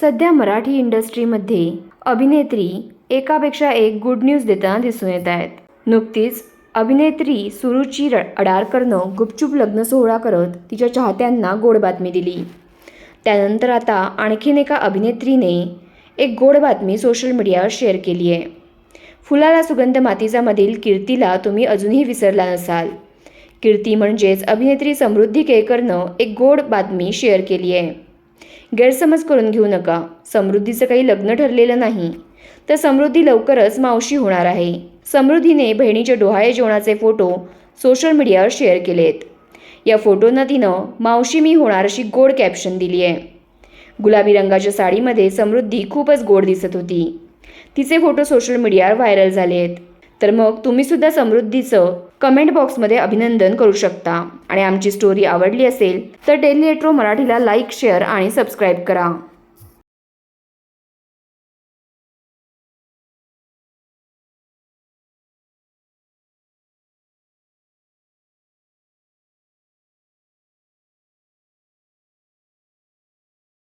सध्या मराठी इंडस्ट्रीमध्ये अभिनेत्री एकापेक्षा एक गुड न्यूज देताना दिसून येत आहेत. नुकतीच अभिनेत्री सुरुची अडारकरनं गुपचूप लग्न सोहळा करत तिच्या चाहत्यांना गोड बातमी दिली. त्यानंतर आता आणखीन एका अभिनेत्रीने एक गोड बातमी सोशल मीडियावर शेअर केली आहे. फुलाला सुगंध मातीचामधील कीर्तीला तुम्ही अजूनही विसरला नसाल. कीर्ती म्हणजेच अभिनेत्री समृद्धी केळकरनं एक गोड बातमी शेअर केली आहे. गैरसमज करून घेऊ नका. समृद्धीचं काही लग्न ठरलेलं नाही. तर समृद्धी लवकरच मावशी होणार आहे. समृद्धीने बहिणीच्या डोहाळे जेवणाचे फोटो सोशल मीडियावर शेअर केलेत. या फोटोंना तिनं मावशी मी होणार अशी गोड कॅप्शन दिली आहे. गुलाबी रंगाच्या साडीमध्ये समृद्धी खूपच गोड दिसत होती. तिचे फोटो सोशल मीडियावर व्हायरल झाले आहेत तर मग तुम्हीसुद्धा समृद्धीचं कमेंट बॉक्समध्ये अभिनंदन करू शकता. आणि आमची स्टोरी आवडली असेल तर डेली एट्रो मराठीला लाईक शेअर आणि सबस्क्राईब करा.